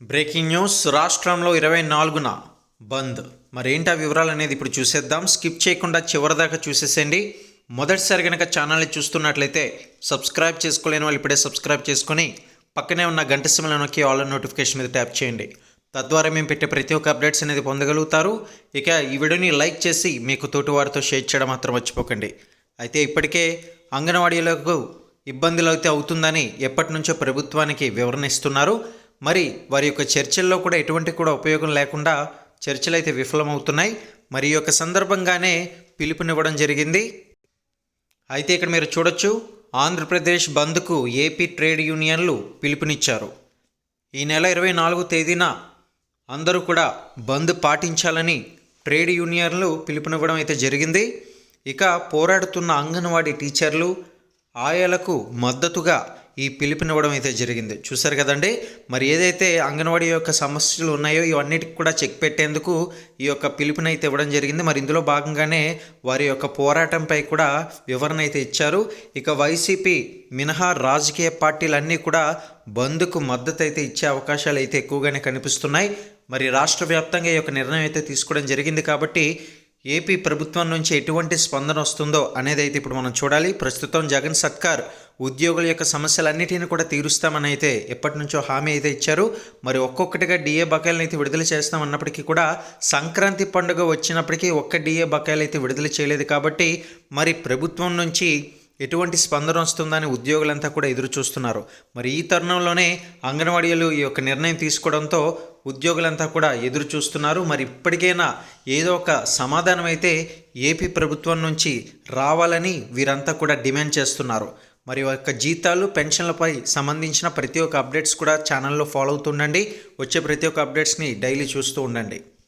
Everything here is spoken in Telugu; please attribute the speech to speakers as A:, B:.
A: బ్రేకింగ్ న్యూస్ రాష్ట్రంలో ఇరవై నాలుగున బంద్. మరేంటి ఆ వివరాలు అనేది ఇప్పుడు చూసేద్దాం. స్కిప్ చేయకుండా చివరిదాకా చూసేసేయండి. మొదటిసారి కనుక ఛానల్ని చూస్తున్నట్లయితే సబ్స్క్రైబ్ చేసుకోలేని వాళ్ళు ఇప్పుడే సబ్స్క్రైబ్ చేసుకొని పక్కనే ఉన్న గంట సిమ్లో నొక్కి ఆల్ నోటిఫికేషన్ మీద ట్యాప్ చేయండి. తద్వారా మేము పెట్టే ప్రతి ఒక్క అప్డేట్స్ అనేది పొందగలుగుతారు. ఇక ఈ వీడియోని లైక్ చేసి మీకు తోటి వారితో షేర్ చేయడం మాత్రం మర్చిపోకండి. అయితే ఇప్పటికే అంగన్వాడీలకు ఇబ్బందులు అయితే అవుతుందని ఎప్పటి నుంచో ప్రభుత్వానికి వివరణ ఇస్తున్నారు. మరి వారి యొక్క చర్చల్లో కూడా ఎటువంటి కూడా ఉపయోగం లేకుండా చర్చలు అయితే విఫలమవుతున్నాయి. మరి ఈ యొక్క సందర్భంగానే పిలుపునివ్వడం జరిగింది. అయితే ఇక్కడ మీరు చూడొచ్చు ఆంధ్రప్రదేశ్ బంద్కు ఏపీ ట్రేడ్ యూనియన్లు పిలుపునిచ్చారు. ఈ నెల ఇరవై నాలుగు తేదీన అందరూ కూడా బంద్ పాటించాలని ట్రేడ్ యూనియన్లు పిలుపునివ్వడం అయితే జరిగింది. ఇక పోరాడుతున్న అంగన్వాడీ టీచర్లు ఆయాలకు మద్దతుగా ఈ పిలుపునివ్వడం అయితే జరిగింది. చూసారు కదండి? మరి ఏదైతే అంగన్వాడీ యొక్క సమస్యలు ఉన్నాయో ఇవన్నిటికి కూడా చెక్ పెట్టేందుకు ఈ యొక్క పిలుపునైతే ఇవ్వడం జరిగింది. మరి ఇందులో భాగంగానే వారి యొక్క పోరాటంపై కూడా వివరణ అయితే ఇచ్చారు. ఇక వైసీపీ మినహా రాజకీయ పార్టీలన్నీ కూడా బంద్కు మద్దతు అయితే ఇచ్చే అవకాశాలు అయితే ఎక్కువగానే కనిపిస్తున్నాయి. మరి రాష్ట్ర వ్యాప్తంగా ఈ యొక్క నిర్ణయం అయితే తీసుకోవడం జరిగింది కాబట్టి ఏపీ ప్రభుత్వం నుంచి ఎటువంటి స్పందన వస్తుందో అనేది అయితే ఇప్పుడు మనం చూడాలి. ప్రస్తుతం జగన్ సర్కార్ ఉద్యోగుల యొక్క సమస్యలన్నిటిని కూడా తీరుస్తామని అయితే ఎప్పటి నుంచో హామీ అయితే ఇచ్చారు. మరి ఒక్కొక్కటిగా డిఏ బకాయిలను అయితే విడుదల చేస్తామన్నప్పటికీ కూడా సంక్రాంతి పండుగ వచ్చినప్పటికీ ఒక్క డిఏ బకాయిలు అయితే విడుదల చేయలేదు కాబట్టి మరి ప్రభుత్వం నుంచి ఎటువంటి స్పందన వస్తుందని ఉద్యోగులంతా కూడా ఎదురు చూస్తున్నారు. మరి ఈ తరుణంలోనే అంగన్వాడీలు ఈ యొక్క నిర్ణయం తీసుకోవడంతో ఉద్యోగులంతా కూడా ఎదురు చూస్తున్నారు. మరి ఇప్పటికైనా ఏదో ఒక సమాధానం అయితే ఏపీ ప్రభుత్వం నుంచి రావాలని వీరంతా కూడా డిమాండ్ చేస్తున్నారు. మరి యొక్క జీతాలు పెన్షన్లపై సంబంధించిన ప్రతి ఒక్క అప్డేట్స్ కూడా ఛానల్లో ఫాలో అవుతుండండి వచ్చే ప్రతి ఒక్క అప్డేట్స్ని డైలీ చూస్తూ ఉండండి.